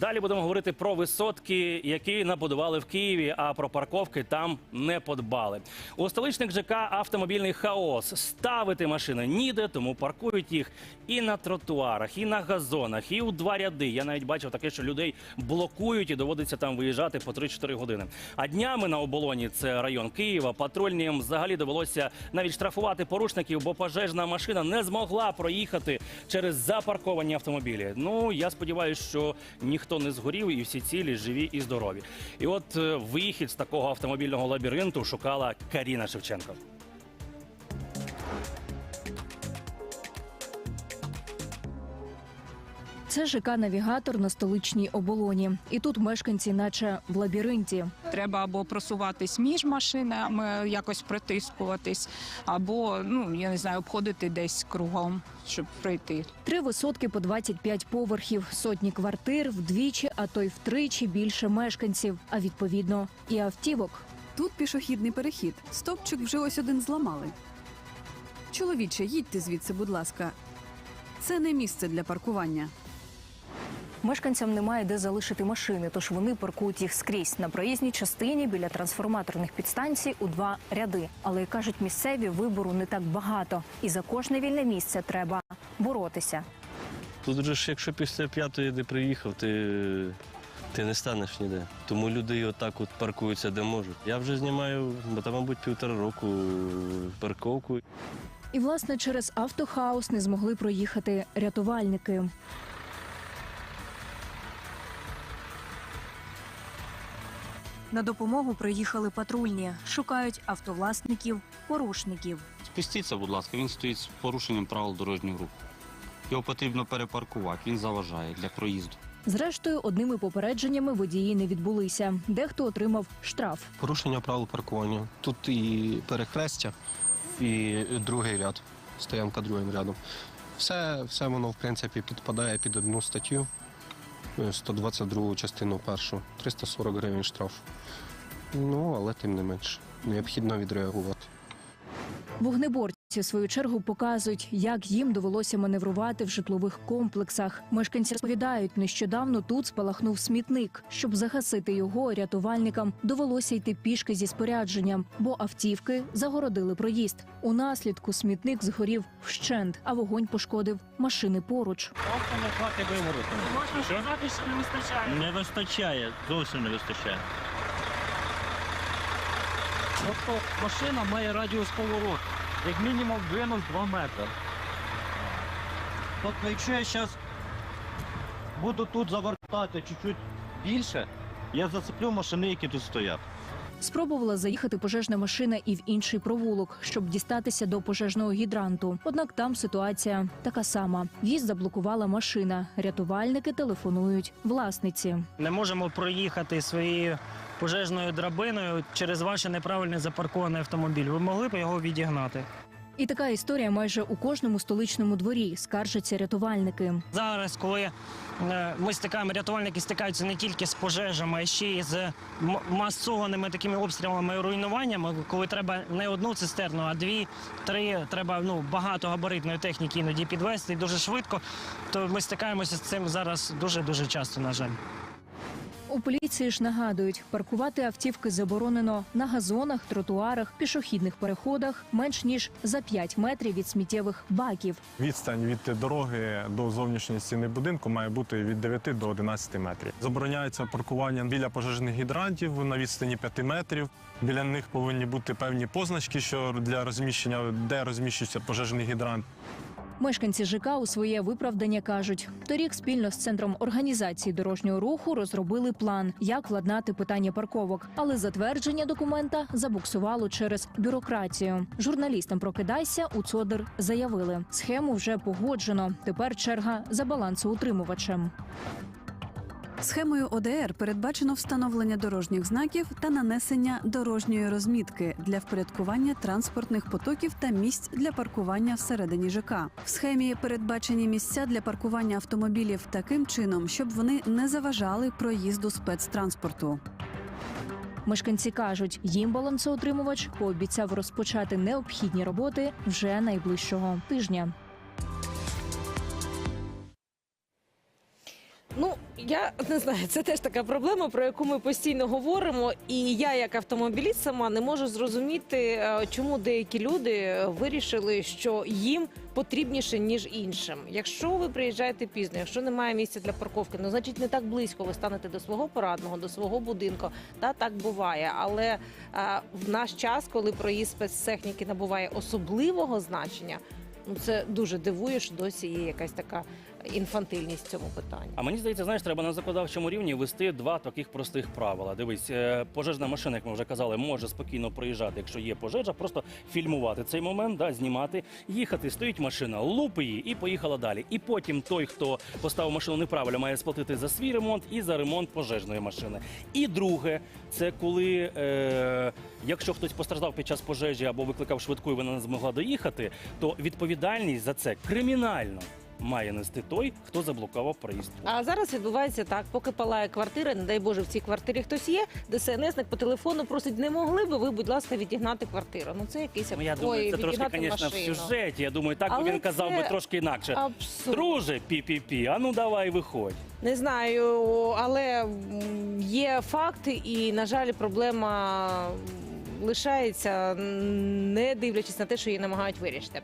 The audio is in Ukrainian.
Далі будемо говорити про висотки, які набудували в Києві, а про парковки там не подбали. У столичних ЖК автомобільний хаос. Ставити машини ніде, тому паркують їх і на тротуарах, і на газонах, і у два ряди. Я навіть бачив таке, що людей блокують і доводиться там виїжджати по 3-4 години. А днями на оболоні, це район Києва, патрульним взагалі довелося навіть штрафувати порушників, бо пожежна машина не змогла проїхати через запарковані автомобілі. Ну я сподіваюся, що ніхто не згорів і всі цілі живі і здорові. І от е, вихід з такого автомобільного лабіринту шукала Каріна Шевченко. Це ЖК Навігатор на столичній оболоні. І тут мешканці, наче в лабіринті. Треба або просуватись між машинами, якось притискуватись, або ну я не знаю, обходити десь кругом, щоб пройти. Три висотки по 25 поверхів, сотні квартир, вдвічі, а то й втричі більше мешканців, а відповідно і автівок. Тут пішохідний перехід. Стопчик вже ось один зламали. Чоловіче, їдьте звідси, будь ласка. Це не місце для паркування. Мешканцям немає де залишити машини, тож вони паркують їх скрізь на проїзній частині біля трансформаторних підстанцій у два ряди. Але кажуть, місцеві вибору не так багато, і за кожне вільне місце треба боротися. Тут же ж, якщо після п'ятої де приїхав, ти, ти не станеш ніде. Тому люди отак от паркуються де можуть. Я вже знімаю, бо там, мабуть, півтора року парковку. І власне через автохаус не змогли проїхати рятувальники. На допомогу приїхали патрульні, шукають автовласників, порушників. Спустіться, будь ласка, він стоїть з порушенням правил дорожнього руху. Його потрібно перепаркувати, він заважає для проїзду. Зрештою, одними попередженнями водії не відбулися. Дехто отримав штраф. Порушення правил паркування. Тут і перехрестя, і другий ряд, стоянка другим рядом. Все, все воно, в принципі, підпадає під одну статтю, 122 частину першу, 340 гривень штраф. Ну, але тим не менш, необхідно відреагувати. Вогнеборці в свою чергу показують, як їм довелося маневрувати в житлових комплексах. Мешканці розповідають, нещодавно тут спалахнув смітник. Щоб загасити його, рятувальникам довелося йти пішки зі спорядженням, бо автівки загородили проїзд. У наслідку смітник згорів вщент, а вогонь пошкодив машини поруч. Можна сказати, що не вистачає. Не вистачає, зовсім не вистачає. Тобто машина має радіус повороту. Як мінімум 92 метри. Тобто, якщо я зараз буду тут завертати чуть-чуть більше, я зацеплю машини, які тут стоять. Спробувала заїхати пожежна машина і в інший провулок, щоб дістатися до пожежного гідранту. Однак там ситуація така сама. В'їзд заблокувала машина. Рятувальники телефонують власниці. Не можемо проїхати своєю пожежною драбиною через ваш неправильно запаркований автомобіль. Ви могли б його відігнати? І така історія майже у кожному столичному дворі скаржаться рятувальники. Зараз, коли е, ми стикаємо, рятувальники стикаються не тільки з пожежами, а ще й з масованими такими обстрілами і руйнуваннями, коли треба не одну цистерну, а дві, три, треба ну багато габаритної техніки іноді підвести дуже швидко. То ми стикаємося з цим зараз дуже дуже часто, на жаль. У поліції ж нагадують, паркувати автівки заборонено на газонах, тротуарах, пішохідних переходах менш ніж за 5 метрів від сміттєвих баків. Відстань від дороги до зовнішньої стіни будинку має бути від 9 до 11 метрів. Забороняється паркування біля пожежних гідрантів на відстані 5 метрів. Біля них повинні бути певні позначки, що для розміщення, де розміщується пожежний гідрант. Мешканці ЖК у своє виправдання кажуть, торік спільно з центром організації дорожнього руху розробили план, як владнати питання парковок, але затвердження документа забуксувало через бюрократію. Журналістам прокидайся у ЦОДР заявили, схему вже погоджено. Тепер черга за балансоутримувачем. Схемою ОДР передбачено встановлення дорожніх знаків та нанесення дорожньої розмітки для впорядкування транспортних потоків та місць для паркування всередині ЖК. В схемі передбачені місця для паркування автомобілів таким чином, щоб вони не заважали проїзду спецтранспорту. Мешканці кажуть, їм балансоутримувач пообіцяв розпочати необхідні роботи вже найближчого тижня. Я не знаю, це теж така проблема, про яку ми постійно говоримо. І я, як автомобіліст, сама не можу зрозуміти, е, чому деякі люди вирішили, що їм потрібніше ніж іншим. Якщо ви приїжджаєте пізно, якщо немає місця для парковки, ну значить не так близько ви станете до свого порадного, до свого будинку. Та так буває. Але е, в наш час, коли проїзд спецтехніки набуває особливого значення, ну це дуже дивує, що досі є якась така інфантильність в цьому питанні. А мені здається, знаєш, треба на законодавчому рівні ввести два таких простих правила. Дивись, е, пожежна машина, як ми вже казали, може спокійно проїжджати, якщо є пожежа, просто фільмувати цей момент, да, знімати, їхати. Стоїть машина, лупи її і поїхала далі. І потім той, хто поставив машину неправильно, має сплатити за свій ремонт і за ремонт пожежної машини. І друге, це коли, е, якщо хтось постраждав під час пожежі або викликав швидку, і вона не змогла доїхати, то відповідальність за це кримінально. Має нести той, хто заблокував проїзд. А зараз відбувається так, поки палає квартира, не дай Боже, в цій квартирі хтось є. ДСНСник по телефону просить, не могли би ви, будь ласка, відігнати квартиру. Ну це якийсь Ну, я думаю, це трошки, звісно, в сюжеті. Я думаю, так би Але він казав це би трошки інакше. Абсурд. Друже, пі-пі-пі, а ну давай виходь. Не знаю, але м, є факти, і на жаль, проблема м, лишається, не дивлячись на те, що її намагають вирішити.